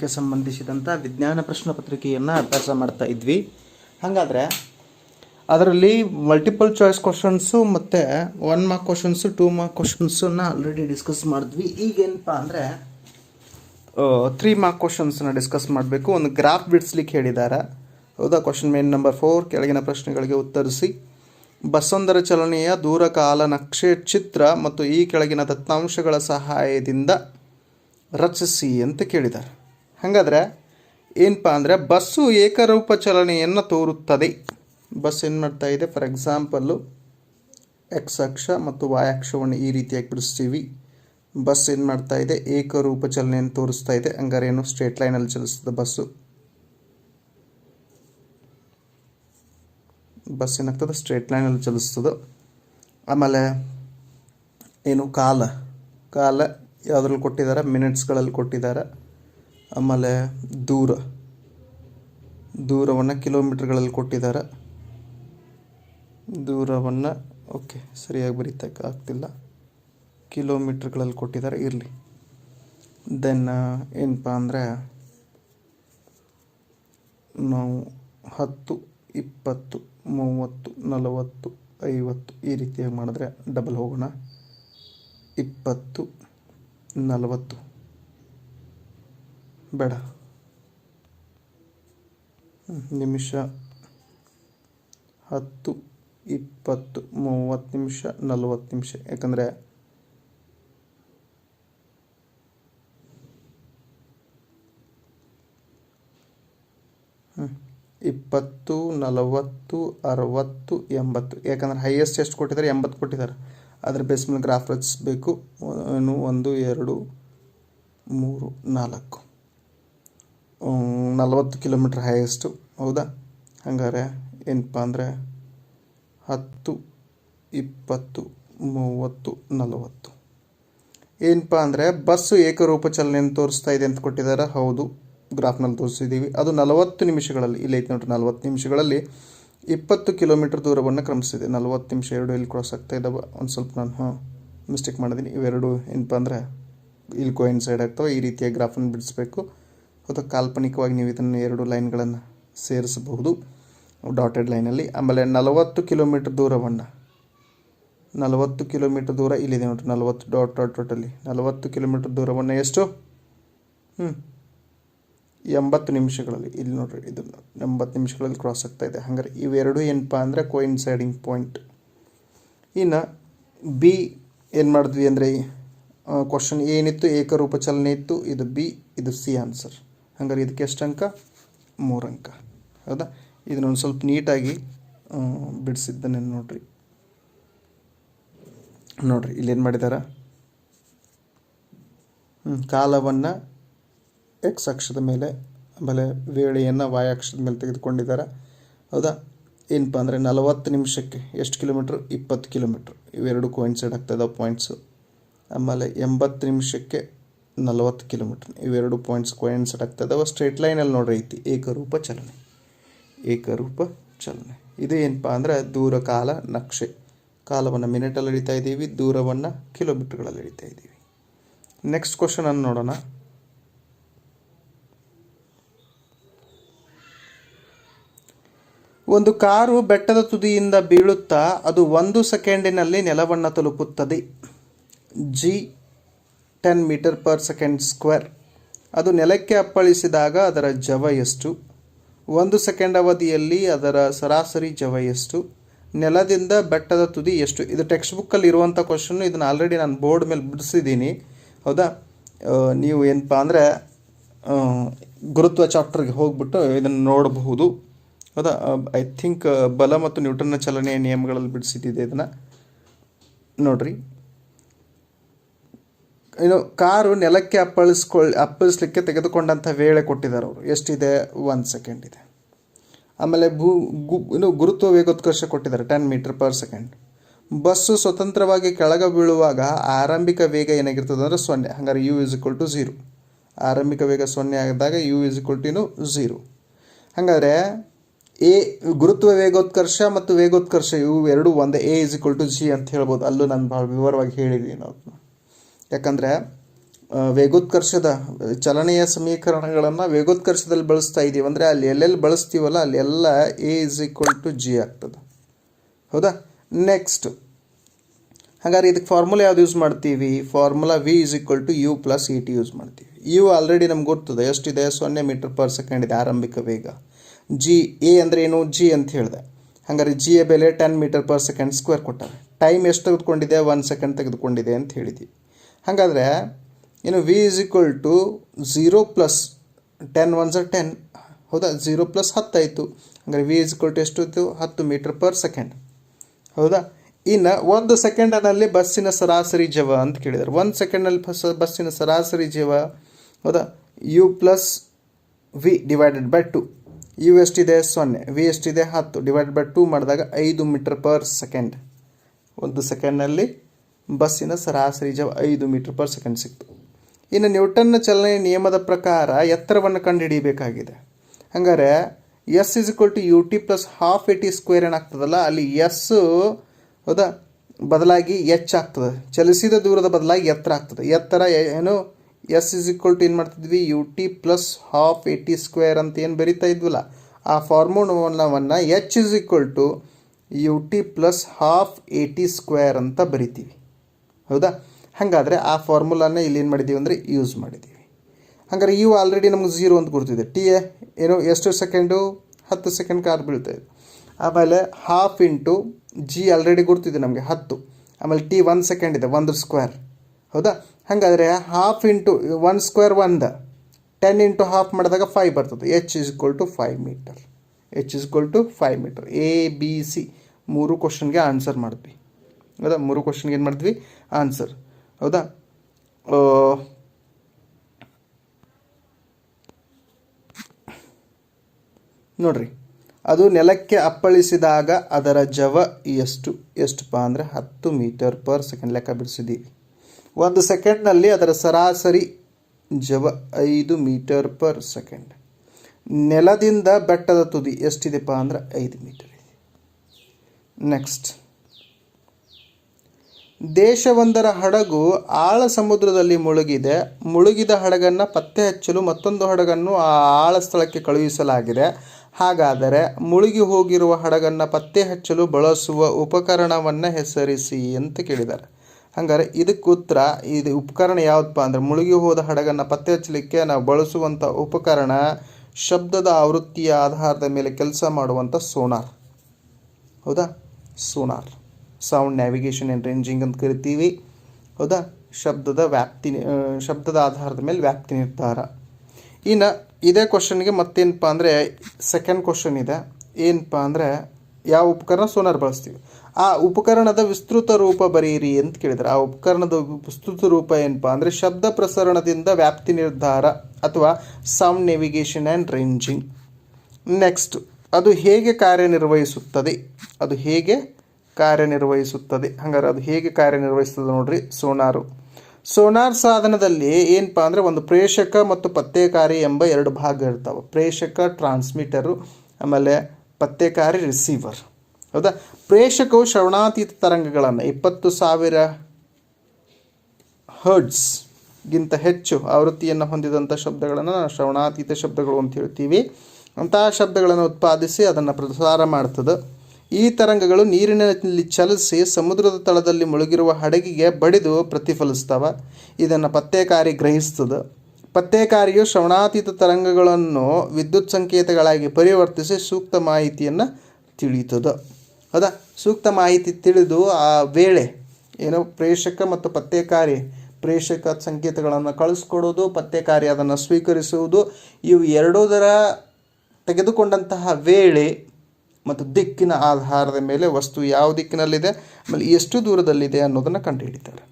ವಿಜ್ಞಾನಕ್ಕೆ ಸಂಬಂಧಿಸಿದಂಥ ವಿಜ್ಞಾನ ಪ್ರಶ್ನೆ ಪತ್ರಿಕೆಯನ್ನು ಅಭ್ಯಾಸ ಮಾಡ್ತಾ ಇದ್ವಿ. ಹಾಗಾದರೆ ಅದರಲ್ಲಿ ಮಲ್ಟಿಪಲ್ ಚಾಯ್ಸ್ ಕ್ವಶನ್ಸು ಮತ್ತು one mark questions two mark ಕ್ವಶನ್ಸನ್ನು already discuss ಮಾಡಿದ್ವಿ. ಈಗೇನಪ್ಪ ಅಂದರೆ ತ್ರೀ ಮಾರ್ಕ್ ಕ್ವಶನ್ಸನ್ನ ಡಿಸ್ಕಸ್ ಮಾಡಬೇಕು. ಒಂದು ಗ್ರಾಫ್ ಬಿಡಿಸ್ಲಿಕ್ಕೆ ಹೇಳಿದ್ದಾರೆ ಹೌದಾ? ಕ್ವಶನ್ ಮೇನ್ ನಂಬರ್ ಫೋರ್ ಕೆಳಗಿನ ಪ್ರಶ್ನೆಗಳಿಗೆ ಉತ್ತರಿಸಿ. ಬಸ್ಸೊಂದರ ಚಲನೆಯ ದೂರಕಾಲ ನಕ್ಷೆ ಚಿತ್ರ ಮತ್ತು ಈ ಕೆಳಗಿನ ದತ್ತಾಂಶಗಳ ಸಹಾಯದಿಂದ ರಚಿಸಿ ಅಂತ ಕೇಳಿದ್ದಾರೆ ಹಾಗಾದರೆ ಏನಪ್ಪ ಅಂದರೆ ಬಸ್ಸು ಏಕರೂಪ ಚಲನೆಯನ್ನು ತೋರುತ್ತದೆ. ಬಸ್ ಏನು ಮಾಡ್ತಾ ಇದೆ? ಫಾರ್ ಎಕ್ಸಾಂಪಲ್ಲು ಎಕ್ಸ್ ಅಕ್ಷ ಮತ್ತು ವಾಯ್ ಅಕ್ಷವನ್ನು ಈ ರೀತಿಯಾಗಿ ಬಿಡಿಸ್ತೀವಿ. ಬಸ್ ಏನು ಮಾಡ್ತಾ ಇದೆ? ಏಕರೂಪ ಚಲನೆಯನ್ನು ತೋರಿಸ್ತಾ ಇದೆ. ಹಂಗಾರೆ ಏನು ಸ್ಟ್ರೇಟ್ ಲೈನಲ್ಲಿ ಚಲಿಸ್ತದೆ ಬಸ್ಸು. ಬಸ್ ಏನಾಗ್ತದೆ? ಸ್ಟ್ರೇಟ್ ಲೈನಲ್ಲಿ ಚಲಿಸ್ತದೆ. ಆಮೇಲೆ ಏನು? ಕಾಲ. ಕಾಲ ಯಾವುದ್ರಲ್ಲಿ ಕೊಟ್ಟಿದ್ದಾರೆ? ಮಿನಿಟ್ಸ್ಗಳಲ್ಲಿ ಕೊಟ್ಟಿದ್ದಾರೆ. ಆಮೇಲೆ ದೂರ, ದೂರವನ್ನು ಕಿಲೋಮೀಟ್ರ್ಗಳಲ್ಲಿ ಕೊಟ್ಟಿದ್ದಾರೆ. ದೂರವನ್ನು, ಓಕೆ, ಸರಿಯಾಗಿ ಬರೀತಕ್ಕ ಆಗ್ತಿಲ್ಲ. ಕಿಲೋಮೀಟ್ರ್ಗಳಲ್ಲಿ ಕೊಟ್ಟಿದ್ದಾರೆ, ಇರಲಿ. ದೆನ್ ಏನಪ್ಪ ಅಂದರೆ, ನಾವು ಹತ್ತು, ಇಪ್ಪತ್ತು, ಮೂವತ್ತು, ನಲವತ್ತು, ಐವತ್ತು ಈ ರೀತಿಯಾಗಿ ಮಾಡಿದ್ರೆ ಡಬಲ್ ಹೋಗೋಣ. ಇಪ್ಪತ್ತು, ನಲವತ್ತು. ಬೇಡ. ನಿಮಿಷ ಹತ್ತು, ಇಪ್ಪತ್ತು, ಮೂವತ್ತು ನಿಮಿಷ, ನಲವತ್ತು ನಿಮಿಷ. ಯಾಕಂದರೆ ಇಪ್ಪತ್ತು, ನಲವತ್ತು, ಅರವತ್ತು, ಎಂಬತ್ತು. ಯಾಕಂದ್ರೆ ಹೈಯೆಸ್ಟ್ ಎಷ್ಟು ಕೊಟ್ಟಿದ್ದಾರೆ? ಎಂಬತ್ತು ಕೊಟ್ಟಿದ್ದಾರೆ. ಅದ್ರ ಬೇಸ್ ಮೇಲೆ ಗ್ರಾಫ್ ರಚಿಸಬೇಕು. ಒಂದು, ಎರಡು, ಮೂರು, ನಾಲ್ಕು. ನಲವತ್ತು ಕಿಲೋಮೀಟ್ರ್ ಹೈಯೆಸ್ಟು ಹೌದಾ? ಹಂಗಾರೆ ಏನಪ್ಪ ಅಂದರೆ ಹತ್ತು, ಇಪ್ಪತ್ತು, ಮೂವತ್ತು, ನಲವತ್ತು. ಏನಪ್ಪ ಅಂದರೆ ಬಸ್ಸು ಏಕರೂಪ ಚಲನೆಯನ್ನು ತೋರಿಸ್ತಾ ಇದೆ ಅಂತ ಕೊಟ್ಟಿದ್ದಾರೆ. ಹೌದು, ಗ್ರಾಫ್ನಲ್ಲಿ ತೋರಿಸಿದ್ದೀವಿ. ಅದು ನಲವತ್ತು ನಿಮಿಷಗಳಲ್ಲಿ, ಇಲ್ಲಿ ಐತೆ ನೋಡ್ರಿ, ನಲವತ್ತು ನಿಮಿಷಗಳಲ್ಲಿ ಇಪ್ಪತ್ತು ಕಿಲೋಮೀಟರ್ ದೂರವನ್ನು ಕ್ರಮಿಸಿದೆ. ನಲವತ್ತು ನಿಮಿಷ ಎರಡು ಇಲ್ಲಿ ಕ್ರಾಸ್ ಆಗ್ತಾ ಇದ್ದಾವೆ. ಒಂದು ಸ್ವಲ್ಪ ನಾನು ಹಾಂ ಮಿಸ್ಟೇಕ್ ಮಾಡಿದ್ದೀನಿ ಇವೆರಡು ಏನಪ್ಪ ಅಂದರೆ ಇಲ್ಲಿ ಕೋಯಿನ್ ಸೈಡ್ ಆಗ್ತವೆ. ಈ ರೀತಿಯ ಗ್ರಾಫನ್ನು ಬಿಡಿಸ್ಬೇಕು. ಅಥವಾ ಕಾಲ್ಪನಿಕವಾಗಿ ನೀವು ಇದನ್ನು ಎರಡು ಲೈನ್ಗಳನ್ನು ಸೇರಿಸಬಹುದು. ಡಾಟೆಡ್ ಲೈನಲ್ಲಿ. ಆಮೇಲೆ ನಲವತ್ತು ಕಿಲೋಮೀಟರ್ ದೂರವನ್ನು. ನಲವತ್ತು ಕಿಲೋಮೀಟರ್ ದೂರ ಇಲ್ಲಿದೆ ನೋಡಿ ನಲವತ್ತು ಡಾಟ್ ಡಾಟ್ ಡಾಟಲ್ಲಿ ನಲವತ್ತು ಕಿಲೋಮೀಟರ್ ದೂರವನ್ನು ಎಷ್ಟು? ಹ್ಞೂ ಎಂಬತ್ತು ನಿಮಿಷಗಳಲ್ಲಿ. ಇಲ್ಲಿ ನೋಡ್ರಿ, ಇದು ಎಂಬತ್ತು ನಿಮಿಷಗಳಲ್ಲಿ ಕ್ರಾಸ್ ಆಗ್ತಾ ಇದೆ. ಹಾಗಾದ್ರೆ ಇವೆರಡು ಏನಪ್ಪ ಅಂದರೆ ಕೋಯಿನ್ಸೈಡಿಂಗ್ ಪಾಯಿಂಟ್ ಇನ್ನು ಬಿ ಏನು ಮಾಡಿದ್ವಿ ಅಂದರೆ ಕ್ವಶನ್ ಏನಿತ್ತು? ಏಕರೂಪ ಚಲನೆ ಇತ್ತು? ಇದು ಬಿ ಇದು ಸಿ ಆನ್ಸರ್ ಹಂಗಾರೆ ಇದಕ್ಕೆ ಎಷ್ಟು ಅಂಕ? ಮೂರು ಅಂಕ. ಹೌದಾ? ಇದನ್ನ ಒಂದು ಸ್ವಲ್ಪ ನೀಟಾಗಿ ಬಿಡಿಸಿದ್ದನ್ನೇ ನೋಡ್ರಿ. ನೋಡ್ರಿ ಇಲ್ಲೇನು ಮಾಡಿದಾರ? ಕಾಲವನ್ನು ಎಕ್ಸ್ ಅಕ್ಷದ ಮೇಲೆ, ಆಮೇಲೆ ವೇಳೆಯನ್ನು ವಾಯ ಅಕ್ಷದ ಮೇಲೆ ತೆಗೆದುಕೊಂಡಿದ್ದಾರೆ ಹೌದಾ? ಏನಪ್ಪ ಅಂದರೆ ನಲವತ್ತು ನಿಮಿಷಕ್ಕೆ ಎಷ್ಟು ಕಿಲೋಮೀಟ್ರ್? ಇಪ್ಪತ್ತು ಕಿಲೋಮೀಟ್ರ್. ಇವೆರಡು ಕೋಯಿನ್ಸೈಡ್ ಆಗ್ತಾ ಇದಾವೆ ಪಾಯಿಂಟ್ಸು ಆಮೇಲೆ ಎಂಬತ್ತು ನಿಮಿಷಕ್ಕೆ ನಲವತ್ತು ಕಿಲೋಮೀಟ್ರ್. ಇವೆರಡು ಪಾಯಿಂಟ್ಸ್ ಕೋಯಿನ್ಸೆಟ್ ಅವ ಸ್ಟ್ರೇಟ್ ಲೈನಲ್ಲಿ ನೋಡ್ರಿ ಐತಿ. ಏಕರೂಪ ಚಲನೆ. ಏಕರೂಪ ಚಲನೆ. ಇದು ಏನಪ್ಪ ಅಂದರೆ ದೂರ ಕಾಲ ನಕ್ಷೆ. ಕಾಲವನ್ನು ಮಿನಿಟಲ್ಲಿ ಹಿಡಿತಾ ಇದ್ದೀವಿ, ದೂರವನ್ನು ಕಿಲೋಮೀಟ್ರ್ಗಳಲ್ಲಿ ಹಿಡಿತಾ ಇದ್ದೀವಿ. ನೆಕ್ಸ್ಟ್ ಕ್ವಶನನ್ನು ನೋಡೋಣ. ಒಂದು ಕಾರು ಬೆಟ್ಟದ ತುದಿಯಿಂದ ಬೀಳುತ್ತಾ ಅದು ಒಂದು ಸೆಕೆಂಡಿನಲ್ಲಿ ನೆಲವನ್ನು ತಲುಪುತ್ತದೆ. G ten metre per second square ಅದು ನೆಲಕ್ಕೆ ಅಪ್ಪಳಿಸಿದಾಗ ಅದರ ಜವ ಎಷ್ಟು? ಒಂದು ಸೆಕೆಂಡ್ ಅವಧಿಯಲ್ಲಿ ಅದರ ಸರಾಸರಿ ಜವ ಎಷ್ಟು? ನೆಲದಿಂದ ಬೆಟ್ಟದ ತುದಿ ಎಷ್ಟು? ಇದು ಟೆಕ್ಸ್ಟ್ ಬುಕ್ಕಲ್ಲಿ ಇರುವಂಥ ಕ್ವಶನ್ನು ಇದನ್ನು ಆಲ್ರೆಡಿ ನಾನು ಬೋರ್ಡ್ ಮೇಲೆ ಬಿಡಿಸಿದ್ದೀನಿ. ಹೌದಾ? ನೀವು ಏನಪ್ಪ ಅಂದರೆ ಗುರುತ್ವ ಚಾಪ್ಟರ್ಗೆ ಹೋಗ್ಬಿಟ್ಟು ಇದನ್ನು ನೋಡಬಹುದು. ಹೌದಾ? ಐ ಥಿಂಕ್ ಬಲ ಮತ್ತು ನ್ಯೂಟನ್ನ ಚಲನೆಯ ನಿಯಮಗಳಲ್ಲಿ ಬಿಡಿಸಿದ್ದಿದೆ ಇದನ್ನು. ನೋಡ್ರಿ. ಏನು ಕಾರು ನೆಲಕ್ಕೆ ಅಪ್ಪಳಿಸ್ಕೊಳ್, ಅಪ್ಪಳಿಸ್ಲಿಕ್ಕೆ ತೆಗೆದುಕೊಂಡಂಥ ವೇಳೆ ಕೊಟ್ಟಿದ್ದಾರೆ ಅವರು. ಎಷ್ಟಿದೆ? ಒಂದು ಸೆಕೆಂಡ್ ಇದೆ. ಆಮೇಲೆ ಭೂ, ಗು ಏನು ಗುರುತ್ವ ವೇಗೋತ್ಕರ್ಷ ಕೊಟ್ಟಿದ್ದಾರೆ ten metre per second bus ಸ್ವತಂತ್ರವಾಗಿ ಕೆಳಗೆ ಬೀಳುವಾಗ ಆರಂಭಿಕ ವೇಗ ಏನಾಗಿರ್ತದೆ ಅಂದರೆ ಸೊನ್ನೆ ಹಾಗಾದ್ರೆ U is equal to zero ಆರಂಭಿಕ ವೇಗ ಸೊನ್ನೆ ಆಗಿದಾಗ ಯು ಇಸ್ ಇಕ್ವಲ್ ಟು ಇನ್ನು ಝೀರೋ ಹಾಗಾದರೆ ಎ, ಗುರುತ್ವ ವೇಗೋತ್ಕರ್ಷ ಮತ್ತು ವೇಗೋತ್ಕರ್ಷ ಇವು ಎರಡು ಒಂದೇ, A is equal to G ಅಂತ ಹೇಳ್ಬೋದು. ಅಲ್ಲೂ ನಾನು ಭಾಳ ವಿವರವಾಗಿ ಹೇಳಿದ್ದೀನಿ ನಾವು ಯಾಕಂದರೆ ವೇಗೋತ್ಕರ್ಷದ ಚಲನೆಯ ಸಮೀಕರಣಗಳನ್ನು ವೇಗೋತ್ಕರ್ಷದಲ್ಲಿ ಬಳಸ್ತಾ ಇದ್ದೀವಿ ಅಂದರೆ ಅಲ್ಲಿ ಎಲ್ಲೆಲ್ಲಿ ಬಳಸ್ತೀವಲ್ಲ, ಅಲ್ಲಿ ಎಲ್ಲ A is equal to G ಆಗ್ತದೆ. ಹೌದಾ? ನೆಕ್ಸ್ಟ್ ಹಾಗಾದ್ರೆ ಇದಕ್ಕೆ ಫಾರ್ಮುಲಾ ಯಾವ್ದು ಯೂಸ್ ಮಾಡ್ತೀವಿ? Formula V is equal to U plus E T use ಮಾಡ್ತೀವಿ. ಯು ಆಲ್ರೆಡಿ ನಮ್ಗೆ ಗೊತ್ತದೆ ಎಷ್ಟಿದೆ? ಸೊನ್ನೆ ಮೀಟರ್ ಪರ್ ಸೆಕೆಂಡ್ ಇದೆ, ಆರಂಭಿಕ ವೇಗ. ಜಿ ಎ ಅಂದರೆ ಏನು? ಜಿ ಅಂತ ಹೇಳಿದೆ. ಹಾಗಾದ್ರೆ ಎ ಬೆಲೆ ten metre per second square ಕೊಟ್ಟಾರೆ. Time ಎಷ್ಟು ತೆಗೆದುಕೊಂಡಿದೆ? ಒನ್ ಸೆಕೆಂಡ್ ತೆಗೆದುಕೊಂಡಿದೆ ಅಂತ ಹೇಳಿದ್ವಿ. ಹಾಗಾದರೆ, ಏನು V is equal to zero plus ten one ಝ ten ಹೌದಾ? ಝೀರೋ ಪ್ಲಸ್ ಹತ್ತಾಯಿತು ಹಾಗಾದ್ರೆ ವಿ ಇಸ್ ಈಕ್ವಲ್ ಟು ಎಷ್ಟು ಇತ್ತು ಹತ್ತು ಮೀಟರ್ ಪರ್ ಸೆಕೆಂಡ್ ಹೌದಾ? ಇನ್ನು ಒಂದು ಸೆಕೆಂಡನಲ್ಲಿ ಬಸ್ಸಿನ ಸರಾಸರಿ ಜವ ಅಂತ ಕೇಳಿದ್ದಾರೆ ಒಂದು ಸೆಕೆಂಡ್ನಲ್ಲಿ ಬಸ್, ಬಸ್ಸಿನ ಸರಾಸರಿ ಜವ, ಹೌದಾ? U plus V divided by two U ಎಷ್ಟಿದೆ? ಸೊನ್ನೆ. ವಿ ಎಷ್ಟಿದೆ? ಹತ್ತು. ಡಿವೈಡ್ ಬೈ ಟು ಮಾಡಿದಾಗ ಐದು ಮೀಟರ್ ಪರ್ ಸೆಕೆಂಡ್ ಒಂದು ಸೆಕೆಂಡ್ನಲ್ಲಿ ಬಸ್ಸಿನ ಸರಾಸರಿ ಜವ ಐದು ಮೀಟರ್ ಪರ್ ಸೆಕೆಂಡ್ ಸಿಕ್ತು. ಇನ್ನು ನ್ಯೂಟನ್ನ ಚಲನೆಯ ನಿಯಮದ ಪ್ರಕಾರ ಎತ್ತರವನ್ನು ಕಂಡುಹಿಡಿಯಬೇಕಾಗಿದೆ. ಹಂಗಾರೆ S is equal to U T plus half A T square ಏನಾಗ್ತದಲ್ಲ, ಅಲ್ಲಿ ಎಸ್ ಹೌದಾ, ಬದಲಾಗಿ ಎಚ್ ಆಗ್ತದೆ. ಚಲಿಸಿದ ದೂರದ ಬದಲಾಗಿ ಎತ್ತರ ಆಗ್ತದೆ. ಎತ್ತರ ಏನು? ಎಸ್ ಇಸ್ ಈಕ್ವಲ್ ಟು ಏನು ಮಾಡ್ತಿದ್ವಿ? U T plus half A T square ಅಂತ ಏನು ಬರಿತಾ ಇದ್ವಲ್ಲ, ಆ ಫಾರ್ಮುಲಾವನ್ನು H is equal to U T plus half A T square ಅಂತ ಬರಿತೀವಿ. ಹೌದಾ? ಹಾಗಾದರೆ ಆ ಫಾರ್ಮುಲಾನ ಇಲ್ಲಿ ಏನು ಮಾಡಿದ್ದೀವಿ ಅಂದರೆ ಯೂಸ್ ಮಾಡಿದ್ದೀವಿ. ಹಾಗಾದ್ರೆ ಇವು ಆಲ್ರೆಡಿ ನಮ್ಗೆ ಝೀರೋ ಅಂತ ಗುರ್ತಿದೆ. ಟಿ ಎ ಏನು ಎಷ್ಟು ಸೆಕೆಂಡು ಹತ್ತು ಸೆಕೆಂಡ್ ಕಾರ್ ಬೀಳ್ತಾ ಇದೆ. ಆಮೇಲೆ ಹಾಫ್ ಇಂಟು ಜಿ ಆಲ್ರೆಡಿ ಗುರ್ತಿದೆ ನಮಗೆ ಹತ್ತು. ಆಮೇಲೆ ಟಿ ಒನ್ ಸೆಕೆಂಡ್ ಇದೆ ಒಂದು ಸ್ಕ್ವೇರ್ ಹೌದಾ? ಹಾಗಾದರೆ ಹಾಫ್ ಇಂಟು ಒನ್ ಸ್ಕ್ವೇರ್ ಒಂದು. ಟೆನ್ ಇಂಟು ಹಾಫ್ ಮಾಡಿದಾಗ ಫೈವ್ ಬರ್ತದೆ. H is equal to five metre H is equal to five metre A B C ಮೂರು ಕ್ವಶನ್ಗೆ ಆನ್ಸರ್ ಮಾಡಿದ್ವಿ ಹೌದಾ? ಮೂರು ಕ್ವಶನ್ಗೆ ಏನು ಮಾಡಿದ್ವಿ? ಆನ್ಸರ್ ಹೌದಾ? ನೋಡ್ರಿ. ಅದು ನೆಲಕ್ಕೆ ಅಪ್ಪಳಿಸಿದಾಗ ಅದರ ಜವ ಎಷ್ಟು? ಎಷ್ಟುಪ್ಪ ಅಂದರೆ ಹತ್ತು ಮೀಟರ್ ಪರ್ ಸೆಕೆಂಡ್ ಲೆಕ್ಕ ಬಿಡಿಸಿದ್ದೀವಿ ಒಂದು ಸೆಕೆಂಡ್ನಲ್ಲಿ ಅದರ ಸರಾಸರಿ ಜವ ಐದು ಮೀಟರ್ ಪರ್ ಸೆಕೆಂಡ್. ನೆಲದಿಂದ ಬೆಟ್ಟದ ತುದಿ ಎಷ್ಟಿದೆಪ್ಪ ಅಂದ್ರೆ ಐದು ಮೀಟರ್ ಇದೆ. ನೆಕ್ಸ್ಟ್ ದೇಶವೊಂದರ ಹಡಗು ಆಳ ಸಮುದ್ರದಲ್ಲಿ ಮುಳುಗಿದೆ. ಮುಳುಗಿದ ಹಡಗನ್ನು ಪತ್ತೆ ಹಚ್ಚಲು ಮತ್ತೊಂದು ಹಡಗನ್ನು ಆ ಆಳ ಸ್ಥಳಕ್ಕೆ ಕಳುಹಿಸಲಾಗಿದೆ. ಹಾಗಾದರೆ ಮುಳುಗಿ ಹೋಗಿರುವ ಹಡಗನ್ನು ಪತ್ತೆ ಹಚ್ಚಲು ಬಳಸುವ ಉಪಕರಣವನ್ನು ಹೆಸರಿಸಿ ಅಂತ ಕೇಳಿದ್ದಾರೆ. ಹಂಗಾರೆ ಇದಕ್ಕೆ ಉತ್ತರ, ಇದು ಉಪಕರಣ ಯಾವುದಪ್ಪ ಅಂದರೆ ಮುಳುಗಿ ಹೋದ ಹಡಗನ್ನು ಪತ್ತೆ ಹಚ್ಚಲಿಕ್ಕೆ ನಾವು ಬಳಸುವಂಥ ಉಪಕರಣ ಶಬ್ದದ ಆವೃತ್ತಿಯ ಆಧಾರದ ಮೇಲೆ ಕೆಲಸ ಮಾಡುವಂಥ ಸೋನಾರ್. ಹೌದಾ? Sonar. Sound navigation and ranging ಅಂತ ಕರಿತೀವಿ. ಹೌದಾ? ಶಬ್ದದ ವ್ಯಾಪ್ತಿ ಶಬ್ದದ ಆಧಾರದ ಮೇಲೆ ವ್ಯಾಪ್ತಿ ನಿರ್ಧಾರ. ಇನ್ನು ಇದೇ ಕ್ವಶನ್ಗೆ ಮತ್ತೇನಪ್ಪ ಅಂದರೆ ಸೆಕೆಂಡ್ ಕ್ವಶನ್ ಇದೆ. ಏನಪ್ಪ ಅಂದರೆ ಯಾವ ಉಪಕರಣ ಸೋನಾರ್ ಬಳಸ್ತೀವಿ? ಆ ಉಪಕರಣದ ವಿಸ್ತೃತ ರೂಪ ಬರೆಯಿರಿ ಅಂತ ಕೇಳಿದರೆ ಆ ಉಪಕರಣದ ವಿಸ್ತೃತ ರೂಪ ಏನಪ್ಪ ಅಂದರೆ ಶಬ್ದ ಪ್ರಸರಣದಿಂದ ವ್ಯಾಪ್ತಿ ನಿರ್ಧಾರ ಅಥವಾ sound navigation and ranging next ಅದು ಹೇಗೆ ಕಾರ್ಯನಿರ್ವಹಿಸುತ್ತದೆ? ಅದು ಹೇಗೆ ಕಾರ್ಯನಿರ್ವಹಿಸುತ್ತದೆ. ಹಂಗಾರೆ ಅದು ಹೇಗೆ ಕಾರ್ಯನಿರ್ವಹಿಸ್ತದೆ ನೋಡ್ರಿ, ಸೋನಾರು. ಸೋನಾರ್ ಸಾಧನದಲ್ಲಿ ಏನಪ್ಪ ಅಂದರೆ ಒಂದು ಪ್ರೇಷಕ ಮತ್ತು ಪತ್ತೆಕಾರಿ ಎಂಬ ಎರಡು ಭಾಗ ಇರ್ತಾವೆ. ಪ್ರೇಷಕ, ಟ್ರಾನ್ಸ್ಮಿಟರು, ಆಮೇಲೆ ಪತ್ತೆಕಾರಿ, ರಿಸೀವರ್. ಹೌದಾ? ಪ್ರೇಷಕವು ಶ್ರವಣಾತೀತ ತರಂಗಗಳನ್ನು, ಇಪ್ಪತ್ತು ಸಾವಿರ ಹರ್ಡ್ಸ್ಗಿಂತ ಹೆಚ್ಚು ಆವೃತ್ತಿಯನ್ನು ಹೊಂದಿದಂಥ ಶಬ್ದಗಳನ್ನು ಶ್ರವಣಾತೀತ ಶಬ್ದಗಳು ಅಂತ ಹೇಳ್ತೀವಿ. ಅಂತಹ ಶಬ್ದಗಳನ್ನು ಉತ್ಪಾದಿಸಿ ಅದನ್ನು ಪ್ರಸಾರ ಮಾಡ್ತದೆ. ಈ ತರಂಗಗಳು ನೀರಿನಲ್ಲಿ ಚಲಿಸಿ ಸಮುದ್ರದ ತಳದಲ್ಲಿ ಮುಳುಗಿರುವ ಹಡಗಿಗೆ ಬಡಿದು ಪ್ರತಿಫಲಿಸ್ತವೆ ಇದನ್ನು ಪತ್ತೆಕಾರಿ ಗ್ರಹಿಸ್ತದೆ ಪತ್ತೆಕಾರಿಯು ಶ್ರವಣಾತೀತ ತರಂಗಗಳನ್ನು ವಿದ್ಯುತ್ ಸಂಕೇತಗಳಾಗಿ ಪರಿವರ್ತಿಸಿ ಸೂಕ್ತ ಮಾಹಿತಿಯನ್ನು ತಿಳಿಯುತ್ತದೆ. ಹೌದಾ ಸೂಕ್ತ ಮಾಹಿತಿ ತಿಳಿದು ಆ ವೇಳೆ ಏನೋ ಪ್ರೇಷಕ ಮತ್ತು ಪತ್ತೆಕಾರಿ ಪ್ರೇಷಕ ಸಂಕೇತಗಳನ್ನು ಕಳಿಸ್ಕೊಡೋದು, ಪತ್ತೆಕಾರಿ ಅದನ್ನು ಸ್ವೀಕರಿಸುವುದು, ಇವು ಎರಡೂದರ ತೆಗೆದುಕೊಂಡಂತಹ ವೇಳೆ ಮತ್ತು ದಿಕ್ಕಿನ ಆಧಾರದ ಮೇಲೆ ವಸ್ತು ಯಾವ ದಿಕ್ಕಿನಲ್ಲಿದೆ, ಆಮೇಲೆ ಎಷ್ಟು ದೂರದಲ್ಲಿದೆ ಅನ್ನೋದನ್ನು ಕಂಡುಹಿಡಿತಾರೆ.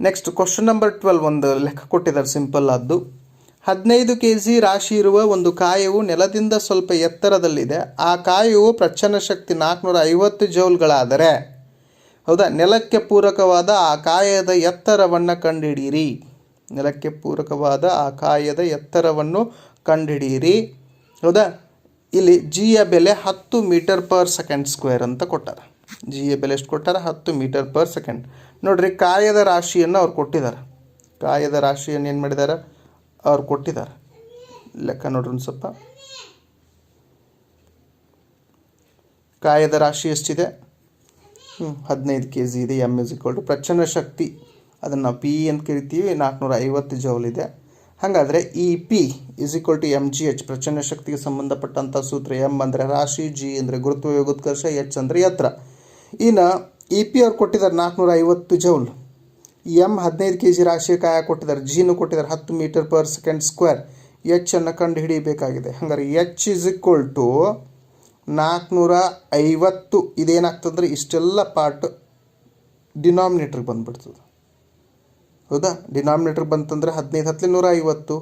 ನೆಕ್ಸ್ಟ್ ಕ್ವಶನ್ ನಂಬರ್ ಟ್ವೆಲ್ ಒಂದು ಲೆಕ್ಕ ಕೊಟ್ಟಿದ್ದಾರೆ ಸಿಂಪಲ್ ಆದ್ದು. ಹದಿನೈದು ಕೆ ಜಿ ರಾಶಿ ಇರುವ ಒಂದು ಕಾಯವು ನೆಲದಿಂದ ಸ್ವಲ್ಪ ಎತ್ತರದಲ್ಲಿದೆ. ಆ ಕಾಯವು ಪ್ರಚನ್ನ ಶಕ್ತಿ ನಾಲ್ಕುನೂರ ಐವತ್ತು ಜೌಲ್ಗಳಾದರೆ. ಹೌದಾ? ನೆಲಕ್ಕೆ ಪೂರಕವಾದ ಆ ಕಾಯದ ಎತ್ತರವನ್ನು ಕಂಡುಹಿಡಿಯಿರಿ. ನೆಲಕ್ಕೆ ಪೂರಕವಾದ ಆ ಕಾಯದ ಎತ್ತರವನ್ನು ಕಂಡುಹಿಡಿಯಿರಿ. ಹೌದಾ? ಇಲ್ಲಿ ಜಿಯ ಬೆಲೆ ಹತ್ತು ಮೀಟರ್ ಪರ್ ಸೆಕೆಂಡ್ ಸ್ಕ್ವೇರ್ ಅಂತ ಕೊಟ್ಟಾರ. ಜಿಯ ಬೆಲೆ ಎಷ್ಟು ಕೊಟ್ಟಾರ? ಹತ್ತು ಮೀಟರ್ ಪರ್ ಸೆಕೆಂಡ್. ನೋಡ್ರಿ ಕಾಯದ ರಾಶಿಯನ್ನು ಅವ್ರು ಕೊಟ್ಟಿದ್ದಾರೆ ಕಾಯದ ರಾಶಿಯನ್ನು ಏನು ಮಾಡಿದ್ದಾರೆ ಅವ್ರು ಕೊಟ್ಟಿದ್ದಾರೆ ಲೆಕ್ಕ ನೋಡ್ರಿ ಒಂದು ಸ್ವಲ್ಪ. ಕಾಯದ ರಾಶಿ ಎಷ್ಟಿದೆ? ಹ್ಞೂ ಹದಿನೈದು ಕೆ ಜಿ ಇದೆ. ಎಂ ಇಸ್ ಇಕ್ವಲ್ ಟು ಪ್ರಚಂಡ ಶಕ್ತಿ. ಅದನ್ನು ನಾವು ಪಿ ಅಂತ ಕರಿತೀವಿ. ನಾಲ್ಕುನೂರ ಐವತ್ತು ಜೌಲ್ ಇದೆ. ಹಾಗಾದರೆ E P is equal to M G H ಪ್ರಚಂಡ ಶಕ್ತಿಗೆ ಸಂಬಂಧಪಟ್ಟಂಥ ಸೂತ್ರ ಎಂ ಅಂದರೆ ರಾಶಿ ಜಿ ಅಂದರೆ ಗುರುತ್ವ ಯೋಗೋತ್ಕರ್ಷ ಎಚ್ ಅಂದರೆ ಎತ್ತರ ಇನ್ನು ಇ ಪಿ ಅವ್ರು ಕೊಟ್ಟಿದ್ದಾರೆ ನಾಲ್ಕುನೂರ ಐವತ್ತು ಜೌಲ್. ಎಂ ಹದಿನೈದು ಕೆ ಜಿ ರಾಶಿಯ ಕಾಯ ಕೊಟ್ಟಿದ್ದಾರೆ ಜಿನು ಕೊಟ್ಟಿದ್ದಾರೆ ಹತ್ತು metre per second square H ಅನ್ನು ಕಂಡು ಹಿಡಿಯಬೇಕಾಗಿದೆ ಹಂಗಾರೆ ಎಚ್ ಇಸ್ ಈಕ್ವಲ್ ಟು ನಾಲ್ಕುನೂರ ಐವತ್ತು ಇದೇನಾಗ್ತಂದ್ರೆ ಇಷ್ಟೆಲ್ಲ ಪಾರ್ಟ್ ಡಿನಾಮಿನೇಟ್ರಿಗೆ ಬಂದ್ಬಿಡ್ತದೆ. ಹೌದಾ? ಡಿನಾಮಿನೇಟ್ರ್ ಬಂತಂದರೆ ಹದಿನೈದು, ಹತ್ತಲಿ ನೂರ ಐವತ್ತು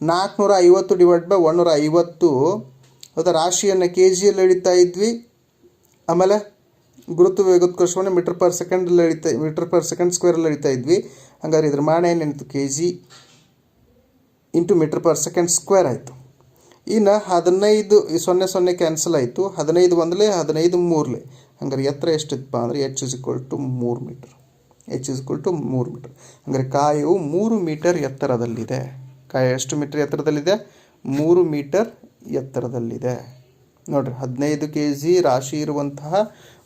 ನಾಲ್ಕುನೂರ ಐವತ್ತು ಡಿವೈಡ್ ಬೈ ಒನ್ನೂರ ಐವತ್ತು ಹೌದಾ? ರಾಶಿಯನ್ನು ಕೆ ಜಿಯಲ್ಲಿ ಎಳಿತಾ ಇದ್ವಿ. ಆಮೇಲೆ ಗುರುತು ವೇಗೋತ್ಕರ್ಷವನ್ನು ಮೀಟರ್ ಪರ್ ಸೆಕೆಂಡಲ್ಲಿ ಎಳಿತಾ ಮೀಟರ್ ಪರ್ ಸೆಕೆಂಡ್ ಸ್ಕ್ವೇರಲ್ಲಿ ಎಳಿತಾ ಇದ್ವಿ. ಹಂಗಾರೆ ಇದ್ರ ಮಾನ ಏನೇನಿತ್ತು? K G into metre per second square ಆಯಿತು. ಇನ್ನು ಹದಿನೈದು ಸೊನ್ನೆ ಸೊನ್ನೆ ಕ್ಯಾನ್ಸಲ್ ಆಯಿತು. ಹದಿನೈದು ಒಂದಲೇ, ಹದಿನೈದು ಮೂರಲೇ. ಹಂಗಾರೆ ಎತ್ತರ ಎಷ್ಟಿತ್ತಪ್ಪ ಅಂದರೆ ಎಚ್ ಇಸ್ ಇಕ್ವಲ್ ಟು ಮೂರು metre H is equal to ಮೂರು ಮೀಟರ್ ಅಂದರೆ ಕಾಯವು ಮೂರು ಮೀಟರ್ ಎತ್ತರದಲ್ಲಿದೆ. ಕಾಯ ಎಷ್ಟು ಮೀಟರ್ ಎತ್ತರದಲ್ಲಿದೆ? ಮೂರು ಮೀಟರ್ ಎತ್ತರದಲ್ಲಿದೆ. ನೋಡ್ರಿ, ಹದಿನೈದು ಕೆ ಜಿ ರಾಶಿ ಇರುವಂತಹ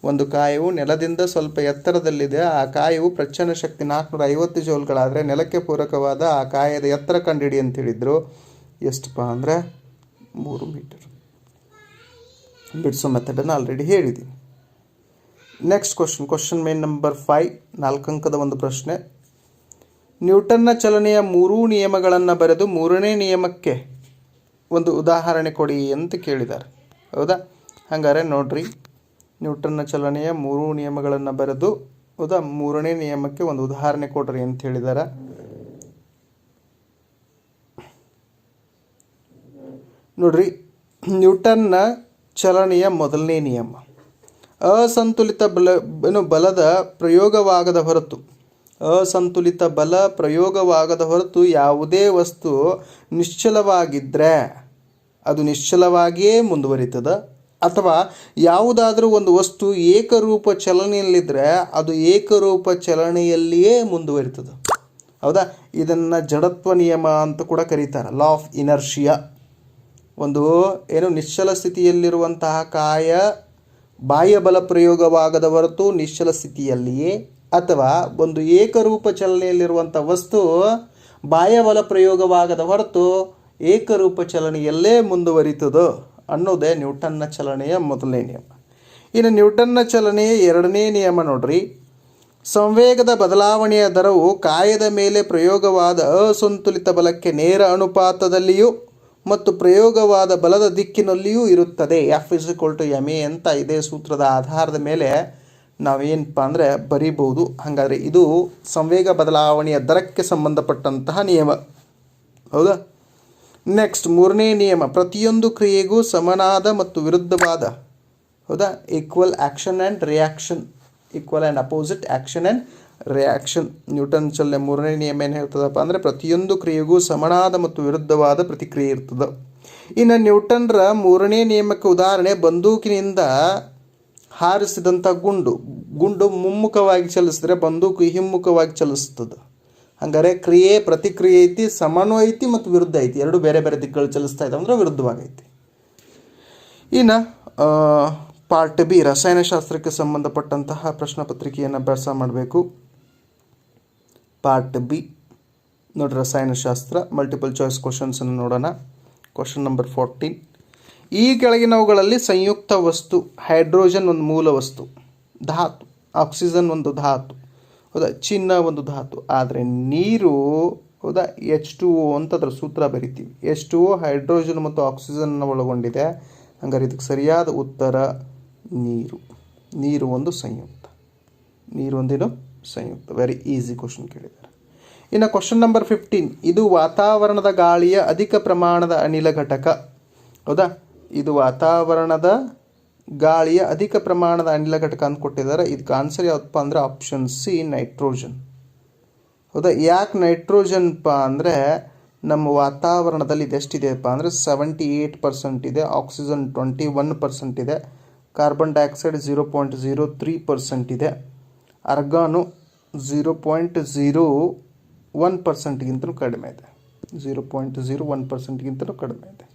ಒಂದು ಕಾಯವು ನೆಲದಿಂದ ಸ್ವಲ್ಪ ಎತ್ತರದಲ್ಲಿದೆ. ಆ ಕಾಯವು ಪ್ರಚಂಡ ಶಕ್ತಿ ನಾಲ್ಕುನೂರ ಐವತ್ತು ಜೋಲ್ಗಳಾದರೆ ನೆಲಕ್ಕೆ ಪೂರಕವಾದ ಆ ಕಾಯದ ಎತ್ತರ ಕಂಡಿಡಿ ಅಂತ ಹೇಳಿದ್ರು. ಎಷ್ಟಪ್ಪ ಅಂದರೆ ಮೂರು ಮೀಟರ್ ಬಿಡಿಸೋ ಮೆಥಡನ್ನು ಆಲ್ರೆಡಿ ಹೇಳಿದ್ದೀನಿ. Next question question main number five ನಾಲ್ಕಂಕದ ಒಂದು ಪ್ರಶ್ನೆ. ನ್ಯೂಟನ್ನ ಚಲನೆಯ ಮೂರೂ ನಿಯಮಗಳನ್ನು ಬರೆದು ಮೂರನೇ ನಿಯಮಕ್ಕೆ ಒಂದು ಉದಾಹರಣೆ ಕೊಡಿ ಅಂತ ಕೇಳಿದ್ದಾರೆ. ಹೌದಾ? ಹಂಗಾರೆ ನೋಡ್ರಿ. ನ್ಯೂಟನ್ನ ಚಲನೆಯ ಮೂರೂ ನಿಯಮಗಳನ್ನು ಬರೆದು ಹೌದಾ? ಮೂರನೇ ನಿಯಮಕ್ಕೆ ಒಂದು ಉದಾಹರಣೆ ಕೊಡ್ರಿ ಅಂತ ಹೇಳಿದ್ದಾರೆ ನೋಡ್ರಿ. ನ್ಯೂಟನ್ನ ಚಲನೆಯ ಮೊದಲನೇ ನಿಯಮ. ಅಸಂತುಲಿತ ಬಲ, ಏನು, ಬಲದ ಪ್ರಯೋಗವಾಗದ ಹೊರತು, ಅಸಂತುಲಿತ ಬಲ ಪ್ರಯೋಗವಾಗದ ಹೊರತು ಯಾವುದೇ ವಸ್ತು ನಿಶ್ಚಲವಾಗಿದ್ದರೆ ಅದು ನಿಶ್ಚಲವಾಗಿಯೇ ಮುಂದುವರಿತದ. ಅಥವಾ ಯಾವುದಾದರೂ ಒಂದು ವಸ್ತು ಏಕರೂಪ ಚಲನೆಯಲ್ಲಿದ್ದರೆ ಅದು ಏಕರೂಪ ಚಲನೆಯಲ್ಲಿಯೇ ಮುಂದುವರಿತದ. ಹೌದಾ? ಇದನ್ನು ಜಡತ್ವ ನಿಯಮ ಅಂತ ಕೂಡ ಕರೀತಾರೆ. ಲಾ ಆಫ್ ಇನರ್ಷಿಯಾ ಒಂದು, ಏನು, ನಿಶ್ಚಲ ಸ್ಥಿತಿಯಲ್ಲಿರುವಂತಹ ಕಾಯ ಬಾಹ್ಯ ಬಲ ಪ್ರಯೋಗವಾಗದ ಹೊರತು ನಿಶ್ಚಲ ಸ್ಥಿತಿಯಲ್ಲಿಯೇ ಅಥವಾ ಒಂದು ಏಕರೂಪ ಚಲನೆಯಲ್ಲಿರುವಂಥ ವಸ್ತು ಬಾಹ್ಯ ಬಲ ಪ್ರಯೋಗವಾಗದ ಹೊರತು ಏಕರೂಪ ಚಲನೆಯಲ್ಲೇ ಮುಂದುವರಿತದೋ ಅನ್ನೋದೇ ನ್ಯೂಟನ್ನ ಚಲನೆಯ ಮೊದಲನೇ ನಿಯಮ. ಇನ್ನು ನ್ಯೂಟನ್ನ ಚಲನೆಯ ಎರಡನೇ ನಿಯಮ ನೋಡ್ರಿ. ಸಂವೇಗದ ಬದಲಾವಣೆಯ ದರವು ಕಾಯದ ಮೇಲೆ ಪ್ರಯೋಗವಾದ ಅಸಂತುಲಿತ ಬಲಕ್ಕೆ ನೇರ ಅನುಪಾತದಲ್ಲಿಯೂ ಮತ್ತು ಪ್ರಯೋಗವಾದ ಬಲದ ದಿಕ್ಕಿನಲ್ಲಿಯೂ ಇರುತ್ತದೆ. F is equal to M A ಅಂತ ಇದೇ ಸೂತ್ರದ ಆಧಾರದ ಮೇಲೆ ನಾವೇನಪ್ಪ ಅಂದರೆ ಬರೀಬೋದು ಹಾಗಾದರೆ ಇದು ಸಂವೇಗ ಬದಲಾವಣೆಯ ದರಕ್ಕೆ ಸಂಬಂಧಪಟ್ಟಂತಹ ನಿಯಮ. ಹೌದಾ? ನೆಕ್ಸ್ಟ್ ಮೂರನೇ ನಿಯಮ, ಪ್ರತಿಯೊಂದು ಕ್ರಿಯೆಗೂ ಸಮನಾದ ಮತ್ತು ವಿರುದ್ಧವಾದ. ಹೌದಾ? Equal action and reaction equal and opposite action and reaction Newton ಚಲನೆ ಮೂರನೇ ನಿಯಮ ಏನು ಹೇಳ್ತದಪ್ಪ ಅಂದರೆ ಪ್ರತಿಯೊಂದು ಕ್ರಿಯೆಗೂ ಸಮನಾದ ಮತ್ತು ವಿರುದ್ಧವಾದ ಪ್ರತಿಕ್ರಿಯೆ ಇರ್ತದೆ. ಇನ್ನು ನ್ಯೂಟನ್ರ ಮೂರನೇ ನಿಯಮಕ್ಕೆ ಉದಾಹರಣೆ ಬಂದೂಕಿನಿಂದ ಹಾರಿಸಿದಂಥ ಗುಂಡು. ಗುಂಡು ಮುಮ್ಮುಖವಾಗಿ ಚಲಿಸಿದ್ರೆ ಬಂದೂಕು ಹಿಮ್ಮುಖವಾಗಿ ಚಲಿಸ್ತದೆ. ಹಂಗಾರೆ ಕ್ರಿಯೆ ಪ್ರತಿಕ್ರಿಯೆ ಐತಿ, ಸಮನೂ ಐತಿ ಮತ್ತು ವಿರುದ್ಧ ಐತಿ. ಎರಡು ಬೇರೆ ಬೇರೆ ದಿಕ್ಕುಗಳು ಚಲಿಸ್ತಾ ಇದ್ದಾವೆ ಅಂದರೆ ವಿರುದ್ಧವಾಗೈತಿ ಇನ್ನು ಪಾರ್ಟ್ ಬಿ ರಸಾಯನಶಾಸ್ತ್ರಕ್ಕೆ ಸಂಬಂಧಪಟ್ಟಂತಹ ಪ್ರಶ್ನೆ ಪತ್ರಿಕೆಯನ್ನು ಅಭ್ಯಾಸ ಮಾಡಬೇಕು. ಪಾರ್ಟ್ ಬಿ ನೋಡಿ ರಸಾಯನಶಾಸ್ತ್ರ ಮಲ್ಟಿಪಲ್ ಚಾಯ್ಸ್ ಕ್ವಶನ್ಸನ್ನು ನೋಡೋಣ. ಕ್ವಶನ್ ನಂಬರ್ ಫೋರ್ಟೀನ್ ಈ ಕೆಳಗಿನವುಗಳಲ್ಲಿ ಸಂಯುಕ್ತ ವಸ್ತು ಹೈಡ್ರೋಜನ್ ಒಂದು ಮೂಲ ವಸ್ತು, ಧಾತು ಆಕ್ಸಿಜನ್ ಒಂದು ಧಾತು, ಹೌದಾ? ಚಿನ್ನ ಒಂದು ಧಾತು. ಆದರೆ ನೀರು, ಹೌದಾ? ಎಚ್ ಟು ಓ ಅಂತ ಅದರ ಸೂತ್ರ ಬರಿತೀವಿ. ಎಚ್ ಟು ಓ ಹೈಡ್ರೋಜನ್ ಮತ್ತು ಆಕ್ಸಿಜನ್ನ ಒಳಗೊಂಡಿದೆ. ಹಂಗಾರೆ ಇದಕ್ಕೆ ಸರಿಯಾದ ಉತ್ತರ, ನೀರು. ನೀರು ಒಂದು ಸಂಯುಕ್ತ. ನೀರು ಒಂದೇನು? ಸಂಯುಕ್ತ ವೆರಿ ಈಸಿ ಕ್ವಶನ್ ಕೇಳಿದ್ದಾರೆ. ಇನ್ನು ಕ್ವಶನ್ ನಂಬರ್ ಫಿಫ್ಟೀನ್ ಇದು ವಾತಾವರಣದ ಗಾಳಿಯ ಅಧಿಕ ಪ್ರಮಾಣದ ಅನಿಲ ಘಟಕ. ಹೌದಾ? ಇದು ವಾತಾವರಣದ ಗಾಳಿಯ ಅಧಿಕ ಪ್ರಮಾಣದ ಅನಿಲ ಘಟಕ ಅಂತ ಕೊಟ್ಟಿದ್ದಾರೆ. ಇದಕ್ಕೆ ಆನ್ಸರ್ ಯಾವುದಪ್ಪ ಅಂದರೆ ಆಪ್ಷನ್ ಸಿ ನೈಟ್ರೋಜನ್ ಹೌದಾ? ಯಾಕೆ ನೈಟ್ರೋಜನ್ಪ ಅಂದರೆ ನಮ್ಮ ವಾತಾವರಣದಲ್ಲಿ ಇದೆಷ್ಟಿದೆಯಪ್ಪ ಅಂದರೆ ಸೆವೆಂಟಿ ಏಯ್ಟ್ ಪರ್ಸೆಂಟ್ ಇದೆ ಆಕ್ಸಿಜನ್ ಟ್ವೆಂಟಿ ಒನ್ ಪರ್ಸೆಂಟ್ ಇದೆ carbon dioxide zero point zero three percent ಇದೆ. Argon zero point zero one ಪರ್ಸೆಂಟ್ಗಿಂತಲೂ ಕಡಿಮೆ ಇದೆ. ಝೀರೋ ಪಾಯಿಂಟ್ ಝೀರೋ ಒನ್ ಪರ್ಸೆಂಟ್ಗಿಂತಲೂ ಕಡಿಮೆ ಇದೆ.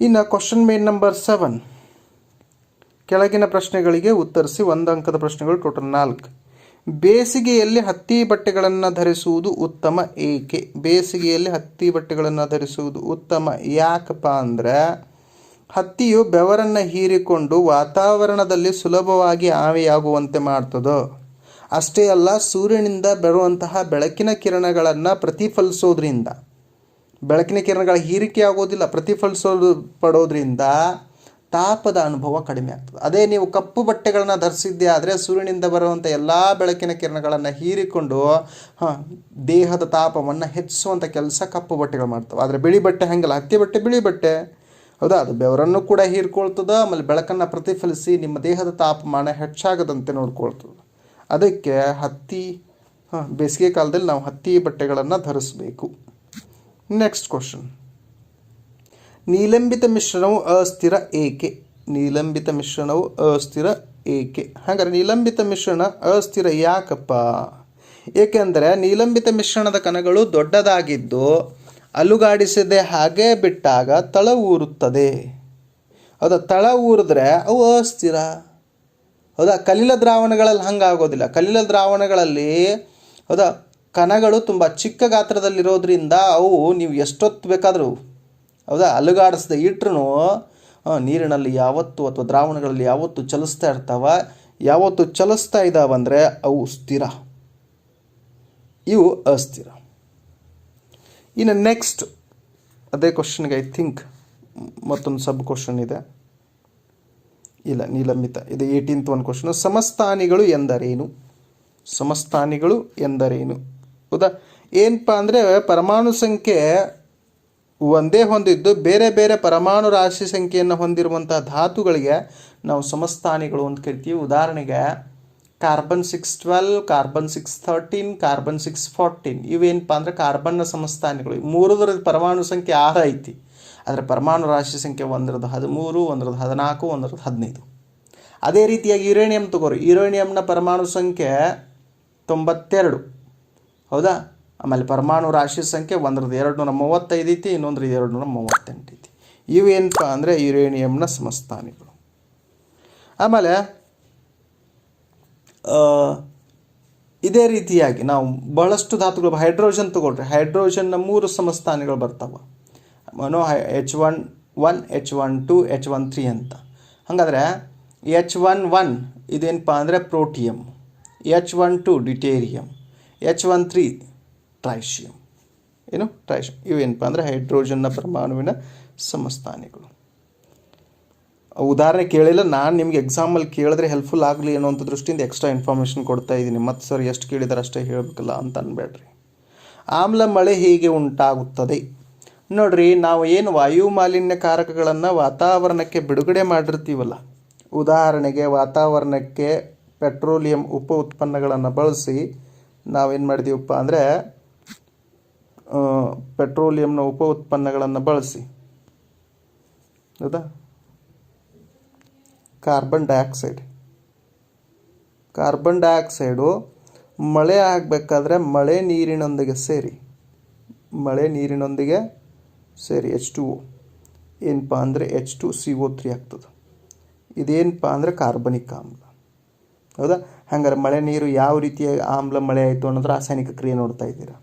ಇನ್ನು ಕ್ವಶನ್ ಮೇನ್ ನಂಬರ್ ಸೆವೆನ್ ಕೆಳಗಿನ ಪ್ರಶ್ನೆಗಳಿಗೆ ಉತ್ತರಿಸಿ ಒಂದು ಅಂಕದ ಪ್ರಶ್ನೆಗಳು ಟೋಟಲ್ ನಾಲ್ಕು. ಬೇಸಿಗೆಯಲ್ಲಿ ಹತ್ತಿ ಬಟ್ಟೆಗಳನ್ನು ಧರಿಸುವುದು ಉತ್ತಮ ಏಕೆ? ಬೇಸಿಗೆಯಲ್ಲಿ ಹತ್ತಿ ಬಟ್ಟೆಗಳನ್ನು ಧರಿಸುವುದು ಉತ್ತಮ ಯಾಕಪ್ಪ ಅಂದರೆ ಹತ್ತಿಯು ಬೆವರನ್ನು ಹೀರಿಕೊಂಡು ವಾತಾವರಣದಲ್ಲಿ ಸುಲಭವಾಗಿ ಆವಿಯಾಗುವಂತೆ ಮಾಡ್ತದೋ, ಅಷ್ಟೇ ಅಲ್ಲ ಸೂರ್ಯನಿಂದ ಬರುವಂತಹ ಬೆಳಕಿನ ಕಿರಣಗಳನ್ನು ಪ್ರತಿಫಲಿಸೋದ್ರಿಂದ, ಬೆಳಕಿನ ಕಿರಣಗಳ ಹೀರಿಕೆ ಆಗೋದಿಲ್ಲ ಪ್ರತಿಫಲಿಸೋದು ಪಡೋದ್ರಿಂದ ತಾಪದ ಅನುಭವ ಕಡಿಮೆ ಆಗ್ತದೆ. ಅದೇ ನೀವು ಕಪ್ಪು ಬಟ್ಟೆಗಳನ್ನು ಧರಿಸಿದ್ದೇ ಆದರೆ ಸೂರ್ಯನಿಂದ ಬರುವಂಥ ಎಲ್ಲ ಬೆಳಕಿನ ಕಿರಣಗಳನ್ನು ಹೀರಿಕೊಂಡು ದೇಹದ ತಾಪವನ್ನು ಹೆಚ್ಚಿಸುವಂಥ ಕೆಲಸ ಕಪ್ಪು ಬಟ್ಟೆಗಳು ಮಾಡ್ತವೆ. ಆದರೆ ಬಿಳಿ ಬಟ್ಟೆ ಹಾಗಲ್ಲ, ಹತ್ತಿ ಬಟ್ಟೆ ಬಿಳಿ ಬಟ್ಟೆ. ಹೌದಾ? ಅದು ಬೆವರನ್ನು ಕೂಡ ಹೀರ್ಕೊಳ್ತದೆ, ಆಮೇಲೆ ಬೆಳಕನ್ನು ಪ್ರತಿಫಲಿಸಿ ನಿಮ್ಮ ದೇಹದ ತಾಪಮಾನ ಹೆಚ್ಚಾಗದಂತೆ ನೋಡ್ಕೊಳ್ತದೆ. ಅದಕ್ಕೆ ಹತ್ತಿ, ಹಾಂ, ಬೇಸಿಗೆ ಕಾಲದಲ್ಲಿ ನಾವು ಹತ್ತಿ ಬಟ್ಟೆಗಳನ್ನು ಧರಿಸಬೇಕು. ನೆಕ್ಸ್ಟ್ ಕ್ವಶನ್ ನೀಲಂಬಿತ ಮಿಶ್ರಣವು ಅಸ್ಥಿರ ಏಕೆ? ನೀಲಂಬಿತ ಮಿಶ್ರಣವು ಅಸ್ಥಿರ ಏಕೆ? ಹಾಗಾದ್ರೆ ನೀಲಂಬಿತ ಮಿಶ್ರಣ ಅಸ್ಥಿರ ಯಾಕಪ್ಪ? ಏಕೆಂದರೆ ನೀಲಂಬಿತ ಮಿಶ್ರಣದ ಕಣಗಳು ದೊಡ್ಡದಾಗಿದ್ದು ಅಲುಗಾಡಿಸದೆ ಹಾಗೆ ಬಿಟ್ಟಾಗ ತಳ ಊರುತ್ತದೆ. ಹೌದಾ? ತಳ ಊರಿದ್ರೆ ಅವು ಅಸ್ಥಿರ. ಹೌದಾ? ಕಲಿಲ ದ್ರಾವಣಗಳಲ್ಲಿ ಹಂಗಾಗೋದಿಲ್ಲ. ಕಲಿಲ ದ್ರಾವಣಗಳಲ್ಲಿ ಹೌದಾ? ಕಣಗಳು ತುಂಬ ಚಿಕ್ಕ ಗಾತ್ರದಲ್ಲಿರೋದ್ರಿಂದ ಅವು ನೀವು ಎಷ್ಟೊತ್ತು ಬೇಕಾದರೂ ಹೌದಾ? ಅಲುಗಾಡಿಸ್ದೆ ಇಟ್ರೂ ನೀರಿನಲ್ಲಿ ಯಾವತ್ತು ಅಥವಾ ದ್ರಾವಣಗಳಲ್ಲಿ ಯಾವತ್ತು ಚಲಿಸ್ತಾ ಇರ್ತಾವ, ಯಾವತ್ತು ಚಲಿಸ್ತಾ ಇದ್ದಾವಂದರೆ ಅವು ಸ್ಥಿರ. ಇವು ಅಸ್ಥಿರ. ಇನ್ನು ನೆಕ್ಸ್ಟ್ ಅದೇ ಕ್ವಶನ್ಗೆ ಐ ಥಿಂಕ್ ಮತ್ತೊಂದು ಸಬ್ ಕ್ವಶನ್ ಇದೆ. ಇಲ್ಲ ನೀಲಂಬಿತ ಇದು ಏಯ್ಟೀನ್ತ್ ಒಂದು ಕ್ವಶನು ಸಮಸ್ಥಾನಿಗಳು ಎಂದರೇನು? ಸಮಸ್ಥಾನಿಗಳು ಎಂದರೇನು? ಹೌದಾ? ಏನಪ್ಪ ಅಂದರೆ ಪರಮಾಣು ಸಂಖ್ಯೆ ಒಂದೇ ಹೊಂದಿದ್ದು ಬೇರೆ ಬೇರೆ ಪರಮಾಣು ರಾಶಿ ಸಂಖ್ಯೆಯನ್ನು ಹೊಂದಿರುವಂಥ ಧಾತುಗಳಿಗೆ ನಾವು ಸಮಸ್ಥಾನಿಗಳು ಅಂತ ಕರಿತೀವಿ. ಉದಾಹರಣೆಗೆ carbon six twelve carbon six thirteen carbon six fourteen ಇವೇನಪ್ಪ ಅಂದರೆ ಕಾರ್ಬನ್ನ ಸಮಸ್ಥಾನಿಗಳು. ಮೂರದ್ರ ಪರಮಾಣು ಸಂಖ್ಯೆ ಆರು ಐತಿ. ಆದರೆ ಪರಮಾಣು ರಾಶಿ ಸಂಖ್ಯೆ ಒಂದರದ್ದು ಹದಿಮೂರು, ಒಂದರದ್ದು ಹದಿನಾಲ್ಕು, ಒಂದರದ್ದು ಹದಿನೈದು. ಅದೇ ರೀತಿಯಾಗಿ ಯುರೇನಿಯಂ ತಗೋರಿ. ಯುರೇನಿಯಂನ ಪರಮಾಣು ಸಂಖ್ಯೆ ತೊಂಬತ್ತೆರಡು. ಹೌದಾ? ಆಮೇಲೆ ಪರಮಾಣು ರಾಶಿ ಸಂಖ್ಯೆ ಒಂದರದ್ದು ಎರಡು ನೂರ ಮೂವತ್ತೈದು ಐತಿ, ಇನ್ನೊಂದ್ರದ್ದು ಎರಡು ನೂರ ಮೂವತ್ತೆಂಟು ಐತಿ. ಇವೇನಪ್ಪ ಅಂದರೆ ಯುರೇನಿಯಂನ ಸಮಸ್ಥಾನಿಗಳು. ಆಮೇಲೆ ಇದೇ ರೀತಿಯಾಗಿ ನಾವು ಬಹಳಷ್ಟು ಧಾತುಗಳು ಹೈಡ್ರೋಜನ್ ತಗೊಳ್ರಿ. ಹೈಡ್ರೋಜನ್ನ ಮೂರು ಸಮಸ್ಥಾನಿಗಳು ಬರ್ತಾವೆ. ಮನೋ H one one H one two H one three ಅಂತ. ಹಾಗಾದ್ರೆ ಎಚ್ ಒನ್ ಒನ್ ಇದೇನಪ್ಪ ಅಂದರೆ protium H one two deuterium H one three tritium ಏನು? ಟ್ರೈಶಿಯಮ್ ಇವೇನಪ್ಪ ಅಂದರೆ ಹೈಡ್ರೋಜನ್ನ ಪರಮಾಣುವಿನ ಸಮಸ್ಥಾನಿಗಳು. ಉದಾಹರಣೆ ಕೇಳಿಲ್ಲ, ನಾನು ನಿಮ್ಗೆ ಎಕ್ಸಾಮಲ್ಲಿ ಕೇಳಿದ್ರೆ ಹೆಲ್ಪ್ಫುಲ್ ಆಗಲಿ ಅನ್ನೋಂಥ ದೃಷ್ಟಿಯಿಂದ ಎಕ್ಸ್ಟ್ರಾ ಇನ್ಫಾರ್ಮೇಷನ್ ಕೊಡ್ತಾ ಇದ್ದೀನಿ. ಮತ್ತು ಸರ್ ಎಷ್ಟು ಕೇಳಿದಾರೆ ಅಷ್ಟೇ ಹೇಳಬೇಕಲ್ಲ ಅಂತ ಅನ್ಬೇಡ್ರಿ. ಆಮ್ಲ ಮಳೆ ಹೇಗೆ ಉಂಟಾಗುತ್ತದೆ? ನೋಡ್ರಿ, ನಾವು ಏನು ವಾಯು ಮಾಲಿನ್ಯಕಾರಕಗಳನ್ನು ವಾತಾವರಣಕ್ಕೆ ಬಿಡುಗಡೆ ಮಾಡಿರ್ತೀವಲ್ಲ, ಉದಾಹರಣೆಗೆ ವಾತಾವರಣಕ್ಕೆ ಪೆಟ್ರೋಲಿಯಂ ಉಪ ಉತ್ಪನ್ನಗಳನ್ನು ಬಳಸಿ ನಾವೇನು ಮಾಡಿದೀವಪ್ಪ ಅಂದರೆ ಪೆಟ್ರೋಲಿಯಂನ ಉಪ ಉತ್ಪನ್ನಗಳನ್ನು ಬಳಸಿ. ಹೌದಾ? ಕಾರ್ಬನ್ ಡೈಆಕ್ಸೈಡ್ ಕಾರ್ಬನ್ ಡೈಆಕ್ಸೈಡು ಮಳೆ ಆಗಬೇಕಾದ್ರೆ ಮಳೆ ನೀರಿನೊಂದಿಗೆ ಸೇರಿ. ಮಳೆ ನೀರಿನೊಂದಿಗೆ ಸೇರಿ ಎಚ್ ಟು ಒ ಏನಪ್ಪ ಅಂದರೆ H two C O three ಆಗ್ತದೆ. ಇದೇನಪ್ಪ ಅಂದರೆ ಕಾರ್ಬನಿಕ್ ಆಮ್ಲ. ಹೌದಾ? ಹಂಗಾರೆ ಮಳೆ ನೀರು ಯಾವ ರೀತಿಯ ಆಮ್ಲ ಮಳೆ ಆಯಿತು ಅನ್ನೋದು ರಾಸಾಯನಿಕ ಕ್ರಿಯೆ ನೋಡ್ತಾ ಇದ್ದೀರಾ.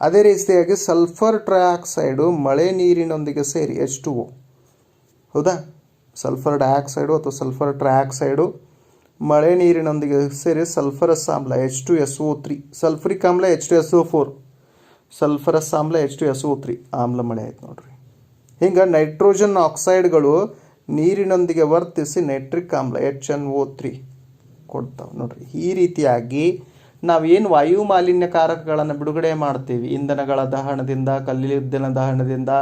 ಅದೇ ರೀತಿಯಾಗಿ ಸಲ್ಫರ್ ಟ್ರೈಆಕ್ಸೈಡು ಮಳೆ ನೀರಿನೊಂದಿಗೆ ಸೇರಿ ಎಚ್ ಟು ಒ ಹೌದಾ? ಸಲ್ಫರ್ ಡೈಆಕ್ಸೈಡು ಅಥವಾ ಸಲ್ಫರ್ ಟ್ರೈಆಕ್ಸೈಡು ಮಳೆ ನೀರಿನೊಂದಿಗೆ ಸೇರಿ ಸಲ್ಫರಸ್ ಆಮ್ಲ H two S O three sulphuric ಆಮ್ಲ H two S O four sulphurous ಆಮ್ಲ H two S O three ಆಮ್ಲ ಮಳೆ ಆಯ್ತು ನೋಡ್ರಿ. ಹಿಂಗೆ ನೈಟ್ರೋಜನ್ ಆಕ್ಸೈಡ್ಗಳು ನೀರಿನೊಂದಿಗೆ ವರ್ತಿಸಿ ನೈಟ್ರಿಕ್ ಆಮ್ಲ ಎಚ್ ಎನ್ ಒ ತ್ರೀ ಕೊಡ್ತಾವೆ ನೋಡ್ರಿ. ಈ ರೀತಿಯಾಗಿ ನಾವೇನು ವಾಯು ಮಾಲಿನ್ಯಕಾರಕಗಳನ್ನು ಬಿಡುಗಡೆ ಮಾಡ್ತೀವಿ? ಇಂಧನಗಳ ದಹನದಿಂದ, ಕಲ್ಲಿದ್ದಲಿನ ದಹನದಿಂದ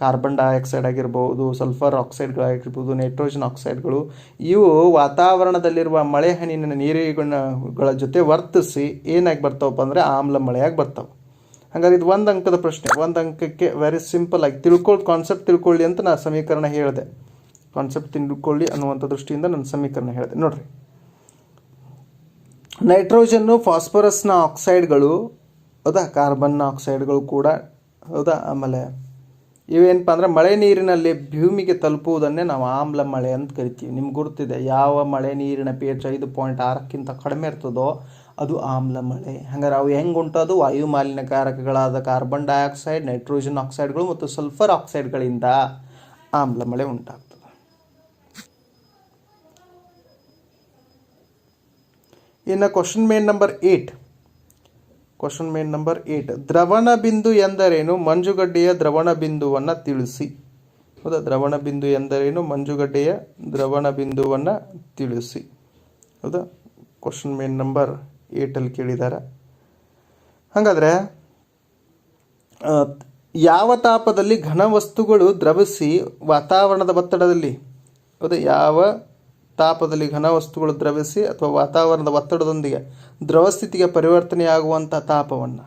ಕಾರ್ಬನ್ ಡೈಆಕ್ಸೈಡ್ ಆಗಿರ್ಬೋದು, ಸಲ್ಫರ್ ಆಕ್ಸೈಡ್ಗಳಾಗಿರ್ಬೋದು, ನೈಟ್ರೋಜನ್ ಆಕ್ಸೈಡ್ಗಳು, ಇವು ವಾತಾವರಣದಲ್ಲಿರುವ ಮಳೆ ಹನಿನ ನೀರಿಗಳ ಜೊತೆ ವರ್ತಿಸಿ ಏನಾಗಿ ಬರ್ತಾವಪ್ಪ ಅಂದರೆ ಆಮ್ಲ ಮಳೆಯಾಗಿ ಬರ್ತಾವೆ. ಹಾಗಾದ್ರೆ ಇದು ಒಂದು ಅಂಕದ ಪ್ರಶ್ನೆ. ಒಂದು ಅಂಕಕ್ಕೆ ವೆರಿ ಸಿಂಪಲ್ ಆಗಿ ತಿಳ್ಕೊಳ್ಳಿ ಕಾನ್ಸೆಪ್ಟ್ ತಿಳ್ಕೊಳ್ಳಿ ಅಂತ ನಾನು ಸಮೀಕರಣ ಹೇಳಿದೆ. ಕಾನ್ಸೆಪ್ಟ್ ತಿಳ್ಕೊಳ್ಳಿ ಅನ್ನುವಂಥ ದೃಷ್ಟಿಯಿಂದ ನನ್ನ ಸಮೀಕರಣ ಹೇಳಿದೆ. ನೋಡ್ರಿ. ನೈಟ್ರೋಜನ್ನು ಫಾಸ್ಫರಸ್ನ ಆಕ್ಸೈಡ್ಗಳು ಹೌದಾ? ಕಾರ್ಬನ್ ಆಕ್ಸೈಡ್ಗಳು ಕೂಡ, ಹೌದಾ? ಆಮೇಲೆ ಇವೇನಪ್ಪ ಅಂದರೆ ಮಳೆ ನೀರಿನಲ್ಲಿ ಭೂಮಿಗೆ ತಲುಪುವುದನ್ನೇ ನಾವು ಆಮ್ಲ ಮಳೆ ಅಂತ ಕರಿತೀವಿ. ನಿಮ್ಗೆ ಗುರುತಿದೆ, ಯಾವ ಮಳೆ ನೀರಿನ ಪಿ ಎಚ್ ಐದು ಪಾಯಿಂಟ್ ಆರಕ್ಕಿಂತ ಕಡಿಮೆ ಇರ್ತದೋ ಅದು ಆಮ್ಲ ಮಳೆ. ಹಂಗಾರೆ ಅವು ಹೆಂಗೆ ಉಂಟದು ವಾಯು ಮಾಲಿನ್ಯಕಾರಕಗಳಾದ ಕಾರ್ಬನ್ ಡೈಆಕ್ಸೈಡ್ ನೈಟ್ರೋಜನ್ ಆಕ್ಸೈಡ್ಗಳು ಮತ್ತು ಸಲ್ಫರ್ ಆಕ್ಸೈಡ್ಗಳಿಂದ ಆಮ್ಲ ಮಳೆ ಉಂಟಾಗ್ತದೆ. ಇನ್ನು question main number eight question main number eight ದ್ರವಣ ಬಿಂದು ಎಂದರೇನು? ಮಂಜುಗಡ್ಡೆಯ ದ್ರವಣ ಬಿಂದುವನ್ನು ತಿಳಿಸಿ. ಹೌದಾ? ದ್ರವಣ ಬಿಂದು ಎಂದರೇನು? ಮಂಜುಗಡ್ಡೆಯ ದ್ರವಣ ಬಿಂದುವನ್ನು ತಿಳಿಸಿ. ಹೌದಾ? ಕ್ವಶನ್ ಮೇನ್ ನಂಬರ್ ಏಟಲ್ಲಿ ಕೇಳಿದ್ದಾರೆ ಹಾಗಾದರೆ ಯಾವ ತಾಪದಲ್ಲಿ ಘನ ವಸ್ತುಗಳು ದ್ರವಿಸಿ ವಾತಾವರಣದ ಒತ್ತಡದಲ್ಲಿ? ಹೌದಾ? ಯಾವ ತಾಪದಲ್ಲಿ ಘನ ವಸ್ತುಗಳು ದ್ರವಿಸಿ ಅಥವಾ ವಾತಾವರಣದ ಒತ್ತಡದೊಂದಿಗೆ ದ್ರವ ಸ್ಥಿತಿಗೆ ಪರಿವರ್ತನೆಯಾಗುವಂಥ ತಾಪವನ್ನು.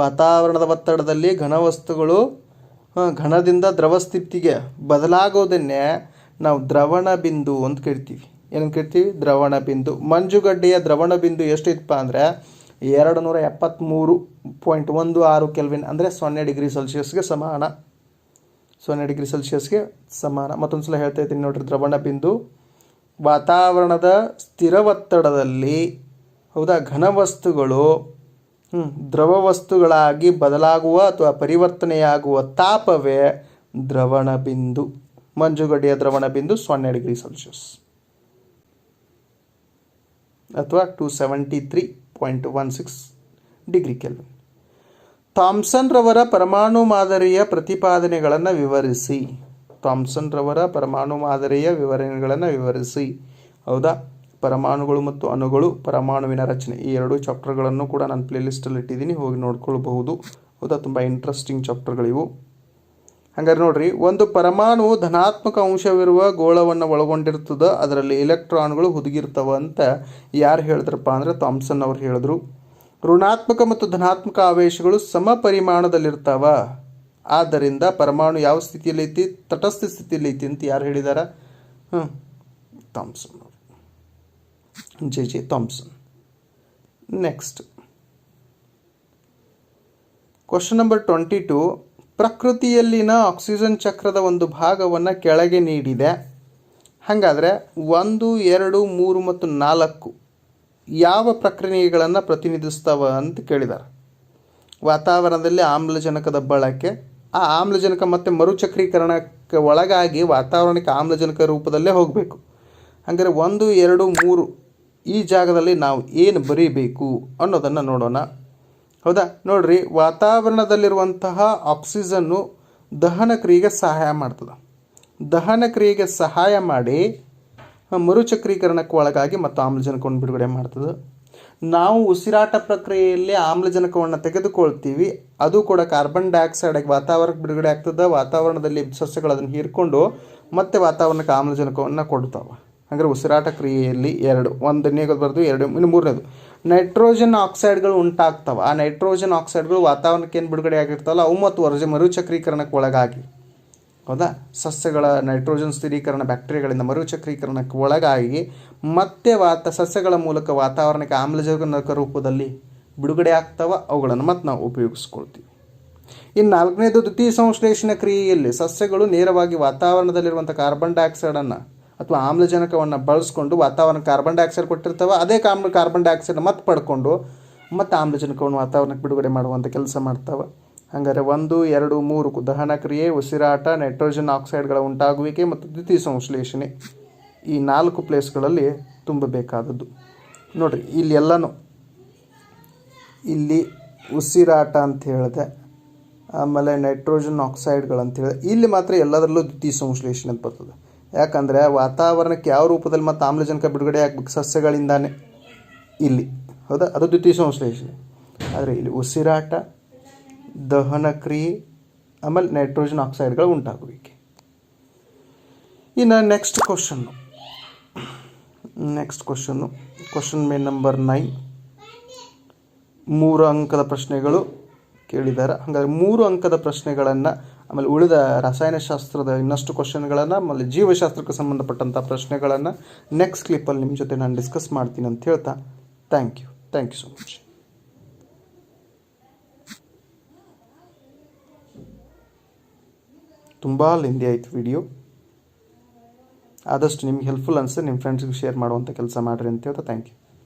ವಾತಾವರಣದ ಒತ್ತಡದಲ್ಲಿ ಘನ ವಸ್ತುಗಳು ಘನದಿಂದ ದ್ರವ ಸ್ಥಿತಿಗೆ ಬದಲಾಗೋದನ್ನೇ ನಾವು ದ್ರವಣ ಬಿಂದು ಅಂತ ಕರಿತೀವಿ. ಏನು ಕೇಳ್ತೀವಿ ದ್ರವಣ ಬಿಂದು. ಮಂಜುಗಡ್ಡೆಯ ದ್ರವಣ ಬಿಂದು ಎಷ್ಟಿತ್ತಪ್ಪ ಅಂದರೆ ಎರಡು ನೂರ ಎಪ್ಪತ್ತ್ಮೂರು ಪಾಯಿಂಟ್ ಒಂದು ಆರು ಕೆಲ್ವಿನ್ ಅಂದರೆ ಸೊನ್ನೆ ಡಿಗ್ರಿ ಸೆಲ್ಸಿಯಸ್ಗೆ ಸಮಾನ. ಸೊನ್ನೆ ಡಿಗ್ರಿ ಸೆಲ್ಸಿಯಸ್ಗೆ ಸಮಾನ. ಮತ್ತೊಂದು ಸಲ ಹೇಳ್ತಾ ಇದ್ದೀನಿ ನೋಡಿರಿ, ದ್ರವಣ ಬಿಂದು ವಾತಾವರಣದ ಸ್ಥಿರ ಒತ್ತಡದಲ್ಲಿ ಹೌದಾ ಘನ ವಸ್ತುಗಳು ಹ್ಮ್, ದ್ರವ ವಸ್ತುಗಳಾಗಿ ಬದಲಾಗುವ ಅಥವಾ ಪರಿವರ್ತನೆಯಾಗುವ ತಾಪವೇ ದ್ರವಣ ಬಿಂದು ಮಂಜುಗಡ್ಡೆಯ ದ್ರವಣ ಬಿಂದು ಸೊನ್ನೆ ಡಿಗ್ರಿ ಸೆಲ್ಸಿಯಸ್. ಅಥವಾ two seventy three point one six degree Kelvin. ಥಾಮ್ಸನ್ರವರ ಪರಮಾಣು ಮಾದರಿಯ ಪ್ರತಿಪಾದನೆಗಳನ್ನು ವಿವರಿಸಿ. ಥಾಮ್ಸನ್ ರವರ ಪರಮಾಣು ಮಾದರಿಯ ವಿವರಣೆಗಳನ್ನು ವಿವರಿಸಿ. ಹೌದಾ? ಪರಮಾಣುಗಳು ಮತ್ತು ಅಣುಗಳು ಪರಮಾಣುವಿನ ರಚನೆ. ಈ ಎರಡು ಚಾಪ್ಟರ್ಗಳನ್ನು ಕೂಡ ನಾನು ಪ್ಲೇಲಿಸ್ಟಲ್ಲಿ ಇಟ್ಟಿದ್ದೀನಿ, ಹೋಗಿ ನೋಡ್ಕೊಳ್ಬಹುದು. ಹೌದಾ? ತುಂಬ ಇಂಟ್ರೆಸ್ಟಿಂಗ್ ಚಾಪ್ಟರ್ಗಳಿವು. ಹಂಗಾರೆ ನೋಡ್ರಿ, ಒಂದು ಪರಮಾಣು ಧನಾತ್ಮಕ ಅಂಶವಿರುವ ಗೋಳವನ್ನು ಒಳಗೊಂಡಿರ್ತದ, ಅದರಲ್ಲಿ ಎಲೆಕ್ಟ್ರಾನ್ಗಳು ಹುದುಗಿರ್ತವ ಅಂತ ಯಾರು ಹೇಳಿದ್ರಪ್ಪ ಅಂದರೆ ಥಾಮ್ಸನ್ ಅವ್ರು ಹೇಳಿದ್ರು. ಋಣಾತ್ಮಕ ಮತ್ತು ಧನಾತ್ಮಕ ಆವೇಶಗಳು ಸಮ ಪರಿಮಾಣದಲ್ಲಿರ್ತಾವ ಆದ್ದರಿಂದ ಪರಮಾಣು ಯಾವ ಸ್ಥಿತಿಯಲ್ಲಿ ಐತಿ? ತಟಸ್ಥ ಸ್ಥಿತಿಯಲ್ಲಿ ಐತಿ ಅಂತ ಯಾರು ಹೇಳಿದಾರ? ಹ್ಞೂ Thomson J J Thomson. Next. Question number twenty two. ಪ್ರಕೃತಿಯಲ್ಲಿನ oxygen ಚಕ್ರದ ಒಂದು ಭಾಗವನ್ನು ಕೆಳಗೆ ನೀಡಿದೆ. ಹಾಗಾದರೆ ಒಂದು, ಎರಡು, ಮೂರು ಮತ್ತು ನಾಲ್ಕು ಯಾವ ಪ್ರಕ್ರಿಯೆಗಳನ್ನು ಪ್ರತಿನಿಧಿಸ್ತವ ಅಂತ ಕೇಳಿದ್ದಾರೆ ವಾತಾವರಣದಲ್ಲಿ ಆಮ್ಲಜನಕದ ಬಳಕೆ ಆ ಆಮ್ಲಜನಕ ಮತ್ತು ಮರುಚಕ್ರೀಕರಣಕ್ಕೆ ಒಳಗಾಗಿ ವಾತಾವರಣಕ್ಕೆ ಆಮ್ಲಜನಕ ರೂಪದಲ್ಲೇ ಹೋಗಬೇಕು. ಹಾಗಾದರೆ ಒಂದು, ಎರಡು, ಮೂರು ಈ ಜಾಗದಲ್ಲಿ ನಾವು ಏನು ಬರೀಬೇಕು ಅನ್ನೋದನ್ನು ನೋಡೋಣ. ಹೌದಾ? ನೋಡ್ರಿ, ವಾತಾವರಣದಲ್ಲಿರುವಂತಹ ಆಕ್ಸಿಜನ್ನು ದಹನ ಕ್ರಿಯೆಗೆ ಸಹಾಯ ಮಾಡ್ತದೆ. ದಹನ ಕ್ರಿಯೆಗೆ ಸಹಾಯ ಮಾಡಿ ಮರುಚಕ್ರೀಕರಣಕ್ಕೆ ಒಳಗಾಗಿ ಮತ್ತು ಆಮ್ಲಜನಕವನ್ನು ಬಿಡುಗಡೆ ಮಾಡ್ತದೆ. ನಾವು ಉಸಿರಾಟ ಪ್ರಕ್ರಿಯೆಯಲ್ಲಿ ಆಮ್ಲಜನಕವನ್ನು ತೆಗೆದುಕೊಳ್ತೀವಿ. ಅದು ಕೂಡ ಕಾರ್ಬನ್ ಡೈಆಕ್ಸೈಡ್ ವಾತಾವರಣಕ್ಕೆ ಬಿಡುಗಡೆ ಆಗ್ತದೆ. ವಾತಾವರಣದಲ್ಲಿ ಸಸ್ಯಗಳು ಅದನ್ನು ಹೀರ್ಕೊಂಡು ಮತ್ತೆ ವಾತಾವರಣಕ್ಕೆ ಆಮ್ಲಜನಕವನ್ನು ಕೊಡ್ತಾವೆ. ಅಂದರೆ ಉಸಿರಾಟ ಕ್ರಿಯೆಯಲ್ಲಿ ಎರಡು ಒಂದು ಒಂದನೇದು ಬರೆದು ಎರಡು, ಇನ್ನು ಮೂರನೇದು. ನೈಟ್ರೋಜನ್ ಆಕ್ಸೈಡ್ಗಳು ಉಂಟಾಗ್ತವೆ. ಆ ನೈಟ್ರೋಜನ್ ಆಕ್ಸೈಡ್ಗಳು ವಾತಾವರಣಕ್ಕೆ ಏನು ಬಿಡುಗಡೆ ಆಗಿರ್ತಾವಲ್ಲ, ಅವು ಮತ್ತು ವರ್ಜ ಮರುಚಕ್ರೀಕರಣಕ್ಕೆ ಒಳಗಾಗಿ. ಹೌದಾ? ಸಸ್ಯಗಳ ನೈಟ್ರೋಜನ್ ಸ್ಥಿರೀಕರಣ ಬ್ಯಾಕ್ಟೀರಿಯಾಗಳಿಂದ ಮರುಚಕ್ರೀಕರಣಕ್ಕೆ ಒಳಗಾಗಿ ಮತ್ತೆ ವಾತ ಸಸ್ಯಗಳ ಮೂಲಕ ವಾತಾವರಣಕ್ಕೆ ಆಮ್ಲಜನಕ ರೂಪದಲ್ಲಿ ಬಿಡುಗಡೆ ಆಗ್ತಾವ ಅವುಗಳನ್ನು ಮತ್ತೆ ನಾವು ಉಪಯೋಗಿಸ್ಕೊಳ್ತೀವಿ. ಇನ್ನು ನಾಲ್ಕನೇದು ದ್ವಿತೀಯ ಸಂಶ್ಲೇಷಣ ಕ್ರಿಯೆಯಲ್ಲಿ ಸಸ್ಯಗಳು ನೇರವಾಗಿ ವಾತಾವರಣದಲ್ಲಿರುವಂಥ ಕಾರ್ಬನ್ ಡೈಆಕ್ಸೈಡನ್ನು ಅಥವಾ ಆಮ್ಲಜನಕವನ್ನು ಬಳಸ್ಕೊಂಡು ವಾತಾವರಣ ಕಾರ್ಬನ್ ಡೈಆಕ್ಸೈಡ್ ಕೊಟ್ಟಿರ್ತವೆ, ಅದೇ ಕಾಮ್ ಕಾರ್ಬನ್ ಡೈಆಕ್ಸೈಡ್ ಮತ್ತೆ ಪಡ್ಕೊಂಡು ಮತ್ತು ಆಮ್ಲಜನಕವನ್ನು ವಾತಾವರಣಕ್ಕೆ ಬಿಡುಗಡೆ ಮಾಡುವಂಥ ಕೆಲಸ ಮಾಡ್ತವೆ. ಹಾಗಾದರೆ ಒಂದು, ಎರಡು, ಮೂರು ದಹನ ಕ್ರಿಯೆ, ಉಸಿರಾಟ, ನೈಟ್ರೋಜನ್ ಆಕ್ಸೈಡ್ಗಳ ಉಂಟಾಗುವಿಕೆ ಮತ್ತು ದ್ವಿತೀಯ ಸಂಶ್ಲೇಷಣೆ ಈ ನಾಲ್ಕು ಪ್ಲೇಸ್ಗಳಲ್ಲಿ ತುಂಬಬೇಕಾದದ್ದು. ನೋಡ್ರಿ ಇಲ್ಲಿ ಎಲ್ಲನೂ ಇಲ್ಲಿ ಉಸಿರಾಟ ಅಂತ ಹೇಳಿದೆ ಆಮೇಲೆ ನೈಟ್ರೋಜನ್ ಆಕ್ಸೈಡ್ಗಳಂತ ಹೇಳಿದೆ ಇಲ್ಲಿ ಮಾತ್ರ ಎಲ್ಲದರಲ್ಲೂ ದ್ವಿತೀಯ ಸಂಶ್ಲೇಷಣೆ ಅಂತ ಬರ್ತದೆ. ಯಾಕಂದರೆ ವಾತಾವರಣಕ್ಕೆ ಯಾವ ರೂಪದಲ್ಲಿ ಮತ್ತು ಆಮ್ಲಜನಕ ಬಿಡುಗಡೆ ಆಗ್ಬೇಕು ಸಸ್ಯಗಳಿಂದಾನೆ ಇಲ್ಲಿ. ಹೌದಾ? ಅದು ದ್ವಿತೀಯ ಸಂಶ್ಲೇಷಣೆ. ಆದರೆ ಇಲ್ಲಿ ಉಸಿರಾಟ ದಹನ ಕ್ರಿಯೆ, ಆಮೇಲೆ ನೈಟ್ರೋಜನ್ ಆಕ್ಸೈಡ್ಗಳು ಉಂಟಾಗುವಿಕೆ. ಇನ್ನು next question next question question main number nine ಮೂರು ಅಂಕದ ಪ್ರಶ್ನೆಗಳು ಕೇಳಿದ್ದಾರೆ ಹಾಗಾದ್ರೆ ಮೂರು ಅಂಕದ ಪ್ರಶ್ನೆಗಳನ್ನು, ಆಮೇಲೆ ಉಳಿದ ರಸಾಯನಶಾಸ್ತ್ರದ ಇನ್ನಷ್ಟು ಕ್ವಶನ್ಗಳನ್ನು ಆಮೇಲೆ ಜೀವಶಾಸ್ತ್ರಕ್ಕೆ ಸಂಬಂಧಪಟ್ಟಂಥ ಪ್ರಶ್ನೆಗಳನ್ನು ನೆಕ್ಸ್ಟ್ ಕ್ಲಿಪ್ಪಲ್ಲಿ ನಿಮ್ಮ ಜೊತೆ ನಾನು ಡಿಸ್ಕಸ್ ಮಾಡ್ತೀನಿ ಅಂತ ಹೇಳ್ತಾ. Thank you thank you so much ತುಂಬ ಲೆಂದಿ ಆಯಿತು ವಿಡಿಯೋ ಆದಷ್ಟು ನಿಮ್ಗೆ ಹೆಲ್ಪ್ಫುಲ್ ಅನಿಸಿದ್ರೆ ನಿಮ್ಮ ಫ್ರೆಂಡ್ಸ್ಗೆ ಶೇರ್ ಮಾಡುವಂಥ ಕೆಲಸ ಮಾಡಿರಿ ಅಂತ ಹೇಳ್ತಾ ಥ್ಯಾಂಕ್ ಯು